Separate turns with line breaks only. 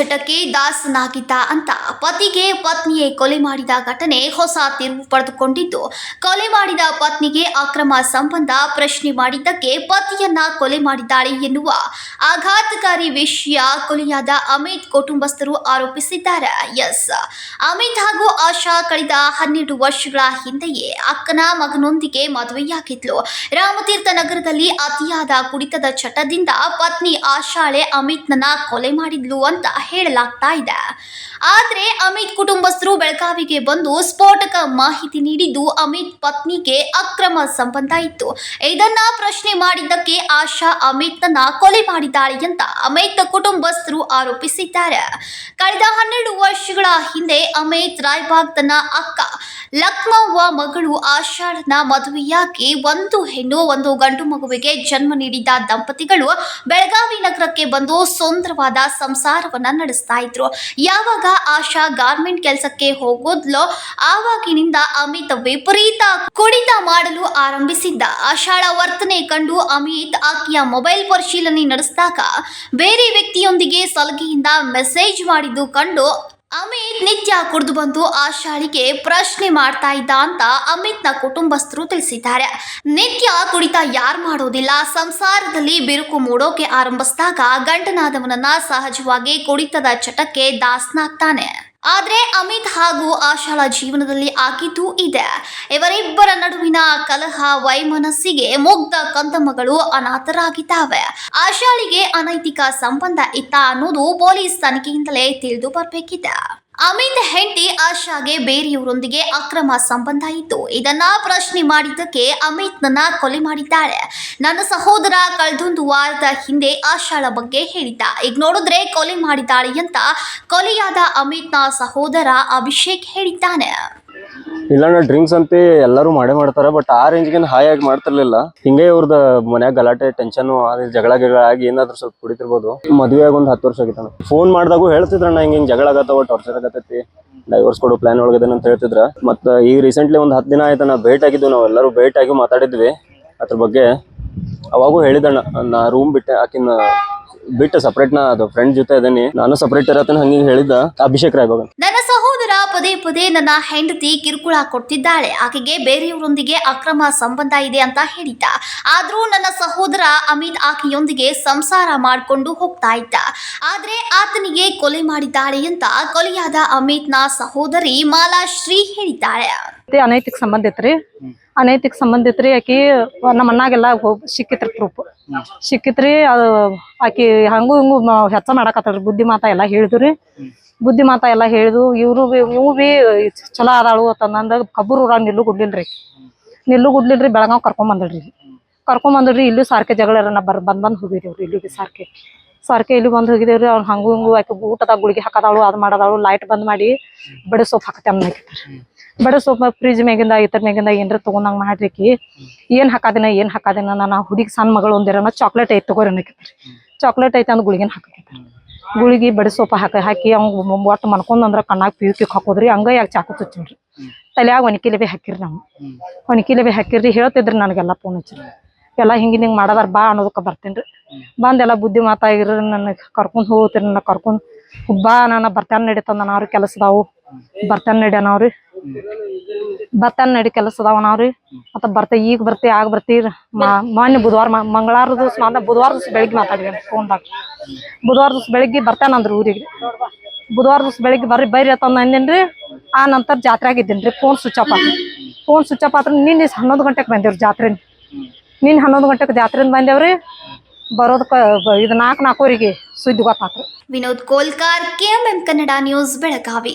ಚಟಕ್ಕೆ ದಾಸನಾಗಿದ್ದ ಅಂತ ಪತಿಗೆ ಪತ್ನಿಯೇ ಕೊಲೆ ಮಾಡಿದ ಘಟನೆ ಹೊಸ ತಿರುವು ಪಡೆದುಕೊಂಡಿದ್ದು, ಕೊಲೆ ಮಾಡಿದ ಪತ್ನಿಗೆ ಅಕ್ರಮ ಸಂಬಂಧ ಪ್ರಶ್ನೆ ಮಾಡಿದ್ದಕ್ಕೆ ಪತಿಯನ್ನ ಕೊಲೆ ಮಾಡಿದ್ದಾಳೆ ಎನ್ನುವ ಆಘಾತಕಾರಿ ವಿಷಯ ಕೊಲೆಯಾದ ಅಮಿತ್ ಕುಟುಂಬಸ್ಥರು ಆರೋಪಿಸಿದ್ದಾರೆ. ಎಸ್. ಅಮಿತ್ ಹಾಗೂ ಆಶಾ ಕಳೆದ ಹನ್ನೆರಡು ವರ್ಷಗಳ ಹಿಂದೆಯೇ ಅಕ್ಕನ ಮಗನೊಂದಿಗೆ ಮದುವೆಯಾಗಿದ್ಲು. ರಾಮತೀರ್ಥ ನಗರದಲ್ಲಿ ಅತಿಯಾದ ಕುಡಿತದ ಚಟದಿಂದ ಪತ್ನಿ ಆಶಾಳೆ ಅಮಿತ್ನನ್ನ ಕೊಲೆ ಮಾಡಿದ್ಲು ಅಂತ ಹೇಳಲಾಗ್ತಾ ಇದೆ. ಆದರೆ ಅಮಿತ್ ಕುಟುಂಬಸ್ಥರು ಬೆಳಗಾವಿಗೆ ಬಂದು ಸ್ಫೋಟಕ ಮಾಹಿತಿ ನೀಡಿದ್ದು ಅಮಿತ್ ಪತ್ನಿಗೆ ಅಕ್ರಮ ಸಂಬಂಧ ಇತ್ತು. ಇದನ್ನ ಪ್ರಶ್ನೆ ಮಾಡಿದ್ದಕ್ಕೆ ಆಶಾ ಅಮಿತ್ನನ್ನ ಕೊಲೆ ಮಾಡಿದ್ದಾಳೆ ಅಂತ ಅಮಿತ್ ಕುಟುಂಬಸ್ಥರು ಆರೋಪಿಸಿದ್ದಾರೆ. ಕಳೆದ ಹನ್ನೆರಡು ವರ್ಷಗಳ ಹಿಂದೆ ಅಮಿತ್ ರಾಯ್ಬಾಗ್ ತನ್ನ ಅಕ್ಕ ಲಕ್ನವ್ವ ಮಗಳು ಆಷಾಢನ ಮದುವೆಯಾಗಿ ಒಂದು ಹೆಣ್ಣು, ಒಂದು ಗಂಡು ಮಗುವಿಗೆ ಜನ್ಮ ನೀಡಿದ ದಂಪತಿಗಳು ಬೆಳಗಾವಿ ನಗರಕ್ಕೆ ಬಂದು ಸುಂದರವಾದ ಸಂಸಾರವನ್ನ ನಡೆಸ್ತಾ ಇದ್ರು. ಯಾವಾಗ ಆಶಾ ಗಾರ್ಮೆಂಟ್ ಕೆಲಸಕ್ಕೆ ಹೋಗೋದ್ಲೋ ಆವಾಗಿನಿಂದ ಅಮಿತ್ ವಿಪರೀತ ಕುಡಿತ ಮಾಡಲು ಆರಂಭಿಸಿದ್ದ. ಆಶಾಳ ವರ್ತನೆ ಕಂಡು ಅಮಿತ್ ಆಕೆಯ ಮೊಬೈಲ್ ಪರಿಶೀಲನೆ ನಡೆಸಿದಾಗ ಬೇರೆ ವ್ಯಕ್ತಿಯೊಂದಿಗೆ ಸಲಗೆಯಿಂದ ಮೆಸೇಜ್ ಮಾಡಿದ್ದು ಕಂಡು ಅಮಿತ್ ನಿತ್ಯ ಕುಡಿದು ಬಂದು ಆ ಶಾಲಿಗೆ ಪ್ರಶ್ನೆ ಮಾಡ್ತಾ ಇದ್ದ ಅಂತ ಅಮಿತ್ನ ಕುಟುಂಬಸ್ಥರು ತಿಳಿಸಿದ್ದಾರೆ. ನಿತ್ಯ ಕುಡಿತ ಯಾರು ಮಾಡೋದಿಲ್ಲ? ಸಂಸಾರದಲ್ಲಿ ಬಿರುಕು ಮೂಡೋಕೆ ಆರಂಭಿಸಿದಾಗ ಗಂಡನಾದವನನ್ನ ಸಹಜವಾಗಿ ಕುಡಿತದ ಚಟಕ್ಕೆ ದಾಸನಾಗ್ತಾನೆ. ಆದ್ರೆ ಅಮಿತ್ ಹಾಗೂ ಆಶಾಳ ಜೀವನದಲ್ಲಿ ಆಕಿತೂ ಇದೆ. ಇವರಿಬ್ಬರ ನಡುವಿನ ಕಲಹ ವೈಮನಸ್ಸಿಗೆ ಮುಗ್ಧ ಕಂದಮ್ಮಗಳು ಅನಾಥರಾಗಿದ್ದಾವೆ. ಆಶಾಳಿಗೆ ಅನೈತಿಕ ಸಂಬಂಧ ಇತ್ತ ಅನ್ನೋದು ಪೊಲೀಸ್ ತನಿಖೆಯಿಂದಲೇ ತಿಳಿದು ಬರಬೇಕಿದೆ. ಅಮಿತ್ ಹೆಂಡಿ ಆಶಾಗೆ ಬೇರೆಯವರೊಂದಿಗೆ ಅಕ್ರಮ ಸಂಬಂಧ ಇತ್ತು ಇದನ್ನ ಪ್ರಶ್ನೆ ಮಾಡಿದ್ದಕ್ಕೆ ಅಮಿತ್ ನನ್ನ ಕೊಲೆ ಮಾಡಿದ್ದಾಳೆ. ನನ್ನ ಸಹೋದರ ಕಳೆದೊಂದು ವಾರದ ಹಿಂದೆ ಆಶಾಳ ಬಗ್ಗೆ ಹೇಳಿದ್ದ. ಈಗ ನೋಡಿದ್ರೆ ಕೊಲೆ ಮಾಡಿದ್ದಾಳೆ ಅಂತ ಕೊಲೆಯಾದ ಅಮಿತ್ನ ಸಹೋದರ ಅಭಿಷೇಕ್ ಹೇಳಿದ್ದಾನೆ.
ಇಲ್ಲ ಡ್ರಿಂಕ್ಸ್ ಅಂತ ಎಲ್ಲರೂ ಮಾಡೇ ಮಾಡ್ತಾರ ಬಟ್ ಆ ರೇಂಜ್ಗೆ ಹೈ ಆಗಿ ಮಾಡ್ತಿರ್ಲಿಲ್ಲ. ಹಿಂಗೆ ಇವ್ರದ ಮನ್ಯಾಗ ಗಲಾಟೆ ಟೆನ್ಷನ್ ಜಗಳ ಗಿಗಳ ಆಗಿ ಏನಾದ್ರು ಸ್ವಲ್ಪ ಕುಡಿತಿರ್ಬೋದು. ಮದುವೆ ಆಗಿ ಒಂದ್ ಹತ್ತು ವರ್ಷ ಆಗಿತ್ತಣ್ಣ ಫೋನ್ ಮಾಡಿದಾಗೂ ಹೇಳ್ತಿದ್ರಣ್ಣ, ಹಿಂಗೆ ಜಗಳ ಆಗತ್ತವ ಟಾರ್ಚರ್ ಆಗತ್ತೈತಿ. ಡೈವರ್ಸ್ ಕೊಡೋ ಪ್ಲಾನ್ ಒಳಗದೇನ ಅಂತ ಹೇಳ್ತಿದ್ರ. ಮತ್ತ ಈಗ ರೀಸೆಂಟ್ಲಿ ಒಂದ್ ಹತ್ತು ದಿನ ಆಯ್ತಣ್ಣ, ಭೇಟ್ ಆಗಿದ್ವಿ ನಾವು ಎಲ್ಲರೂ ಆಗಿ ಮಾತಾಡಿದ್ವಿ. ಅದ್ರ ಬಗ್ಗೆ ಅವಾಗೂ ಹೇಳಿದಣ್ಣ ನಾ ರೂಮ್ ಬಿಟ್ಟೆ, ಆಕಿನ ಬಿಟ್ಟು ಸಪ್ರೇಟ್ ನಾ, ಅದು ಫ್ರೆಂಡ್ ಜೊತೆ ಇದೇನಿ ನಾನು ಸಪ್ರೇಟ್ ಇರತ್ತೇನೆ ಹಂಗೆ ಹೇಳಿದ್ದ. ಅಭಿಷೇಕ್
ರಾಯ್ ಸಹೋದರ ಪದೇ ಪದೇ ನನ್ನ ಹೆಂಡತಿ ಕಿರುಕುಳ ಕೊಡ್ತಿದ್ದಾಳೆ ಆಕೆಗೆ ಬೇರೆಯವರೊಂದಿಗೆ ಅಕ್ರಮ ಸಂಬಂಧ ಇದೆ ಅಂತ ಹೇಳಿದ್ದ. ಆದ್ರೂ ನನ್ನ ಸಹೋದರ ಅಮಿತ್ ಆಕೆಯೊಂದಿಗೆ ಸಂಸಾರ ಮಾಡಿಕೊಂಡು ಹೋಗ್ತಾ ಇದ್ದ. ಆದ್ರೆ ಆತನಿಗೆ ಕೊಲೆ ಮಾಡಿದ್ದಾಳೆ ಅಂತ ಕೊಲೆಯಾದ ಅಮಿತ್ನ ಸಹೋದರಿ ಮಾಲಾಶ್ರೀ ಹೇಳಿದ್ದಾಳೆ.
ಅನೈತಿಕ ಸಂಬಂಧ ಇತ್ರಿ ಅನೈತಿಕ ಸಂಬಂಧ ಇತ್ರಿ ಆಕಿ ನಮ್ಮ ಅಣ್ಣಾಗೆಲ್ಲ ಹೋಗ್ ಸಿಕ್ಕಿತ್ರಿ ಪ್ರೂಫ್ ಸಿಕ್ಕಿತ್ರಿ ಅದು ಆಕಿ ಹಂಗು ಹಿಂಗು ಹೆಚ್ಚ ಮಾಡಾಕತ್ತಾಳ್ರಿ. ಬುದ್ಧಿ ಮಾತಾ ಎಲ್ಲ ಹೇಳಿದ್ರಿ ಬುದ್ಧಿ ಮಾತಾ ಎಲ್ಲ ಹೇಳಿದು ಇವ್ರು ಇವು ಬಿ ಚಲೋ ಅದಾಳು ಅಂತಂದ ಕಬ್ಬರು ಊರಾಗ ನಿಲ್ಲು ಗುಡ್ಲಿಲ್ರಿ. ನಿಲ್ಲು ಗುಡ್ಲಿಲ್ರಿ, ಬೆಳಗಾವ್ ಕರ್ಕೊಂಡ್ ಬಂದಳ್ರಿ ಕರ್ಕೊಂಡ್ ಬಂದಳ್ರಿ ಇಲ್ಲೂ ಸಾರ್ಕೆ ಜಗಳ ನಾ ಬರ್ ಬಂದ್ ಬಂದ್ ಹೋಗಿದೇವ್ರಿ, ಇಲ್ಲಿ ಬಿ ಸಾರ್ಕೆ. ಸಾರ್ಕೆ ಇಲ್ಲಿ ಬಂದ್ ಹೋಗಿದೇವ್ರಿ, ಅವ್ನು ಹಂಗು ಹಿಂಗೂ ಆಕೆ ಊಟದಾಗ ಗುಳಿಗೆ ಹಾಕದಾಳು, ಅದು ಮಾಡದಾಳು ಲೈಟ್ ಬಂದ್ ಮಾಡಿ ಬಡ ಸೋಪ್ ಹಾಕತ್ತೆ ಬಡ ಸೋಪ್ ಫ್ರಿಜ್ ಮ್ಯಾಗಿಂದ ಇತರ ಮ್ಯಾಗಿಂದ ಏನ್ರ ತಗೊಂಡಂಗ ಮಾಡ್ರಿಕಿ ಏನ್ ಹಾಕಾದಿನ ಏನ್ ಹಾಕಾದಿನ ನಾನು ಹುಡುಗಿ ಸಣ್ಣ ಮಗಳು ಒಂದಿರನ ಚಾಕ್ಲೇಟ್ ಐತ್ ತಗೋರಿ ಅನ್ನಕತ್ರಿ ಚಾಕ್ಲೇಟ್ ಐತೆ ಅಂದ್ ಗುಳಿಗೆನ ಹಾಕಕತ್ರಿ ಗುಳಿಗಿ ಬಡಿ ಸೊಪ್ಪ ಹಾಕ ಹಾಕಿ ಅವ್ನು ಒಟ್ಟು ಮನ್ಕೊಂಡ್ ಅಂದ್ರ ಕಣ್ಣಾಗ ಪಿಯುಕಿಕ್ ಹಾಕೋದ್ರಿ, ಹಂಗ ಯಾಕೆ ಚಾಕು ಚುಚ್ಚಿನ್ರಿ ತಲೆಯಾಗ ಒಣಕಿಲೆ ಬಿ ಹಾಕಿರಿ ನಾವು. ಒಣಕಿಲೆ ಬಿ ಹಾಕಿರಿ ಹೇಳ್ತಿದ್ರಿ ನನಗೆಲ್ಲ ಫೋನ್ ಹಚ್ಚಿರಿ. ಎಲ್ಲ ಹಿಂಗಿನ ಹಿಂಗೆ ಮಾಡದಾರ ಬಾ ಅನ್ನೋದಕ್ಕೆ ಬರ್ತೇನ್ರಿ. ಬಂದೆಲ್ಲ ಬುದ್ಧಿ ಮಾತಾಗಿರಿ ನನ್ನ ಕರ್ಕೊಂಡು ಹೋಗ್ತೀರಿ, ನನ್ನ ಕರ್ಕೊಂಡು ಬಾ, ನಾನು ಬರ್ತಾನ ನಾನು ಅವ್ರ ಕೆಲಸದಾವು. ಬರ್ತಾನ ಅನಾವ್ರಿ ಬರ್ತಾನ ನಡಿ ಕೆಲಸ ಅದಾವ ನಾವ್ರಿ ಮತ್ತ ಬರ್ತೆ ಈಗ ಬರ್ತಿ ಆಗ ಬರ್ತೀರಿ. ಮೊನ್ನೆ ಬುಧವಾರ ಮಂಗಳವಾರ ದಿವಸ ಮಾತ, ಬುಧವಾರ ದಿವಸ ಬೆಳಿಗ್ಗೆ ಮಾತಾಡಿದೆ ಫೋನ್ದಾಗ ಬುಧವಾರ ದಿವಸ ಬೆಳಿಗ್ಗೆ ಬರ್ತಾನಂದ್ರಿ ಊರಿಗೆ. ಬುಧವಾರ ದಿವಸ ಬೆಳಿಗ್ಗೆ ಬರ್ರಿ, ಬೈರಿ ಅಂತ ಅಂದೇನ್ರಿ. ಆ ನಂತರ ಜಾತ್ರೆಗೆ ಇದ್ದೇನ್ರಿ ಫೋನ್ ಸ್ವಿಚ್ ಆಫ್ ಆತ್ರಿ ಫೋನ್ ಸ್ವಿಚ್ ಆಫ್ ಆತ್ರ ನಿನ್ನೆ ಹನ್ನೊಂದು ಗಂಟೆಗೆ ಬಂದೇವ್ರಿ ಜಾತ್ರೆ ನಿನ್ನೆ ಹನ್ನೊಂದು ಗಂಟೆಗೆ ಜಾತ್ರೆಯಿಂದ ಬಂದೇವ್ರಿ. ಬರೋದಕ್ಕೆ ಇದು ನಾಲ್ಕು ನಾಲ್ಕೂವರೆಗೆ ಸುದ್ದಿ ಗೊತ್ತಾತ್ರಿ.
Vinod Kolkar KMM Kannada news Belagavi.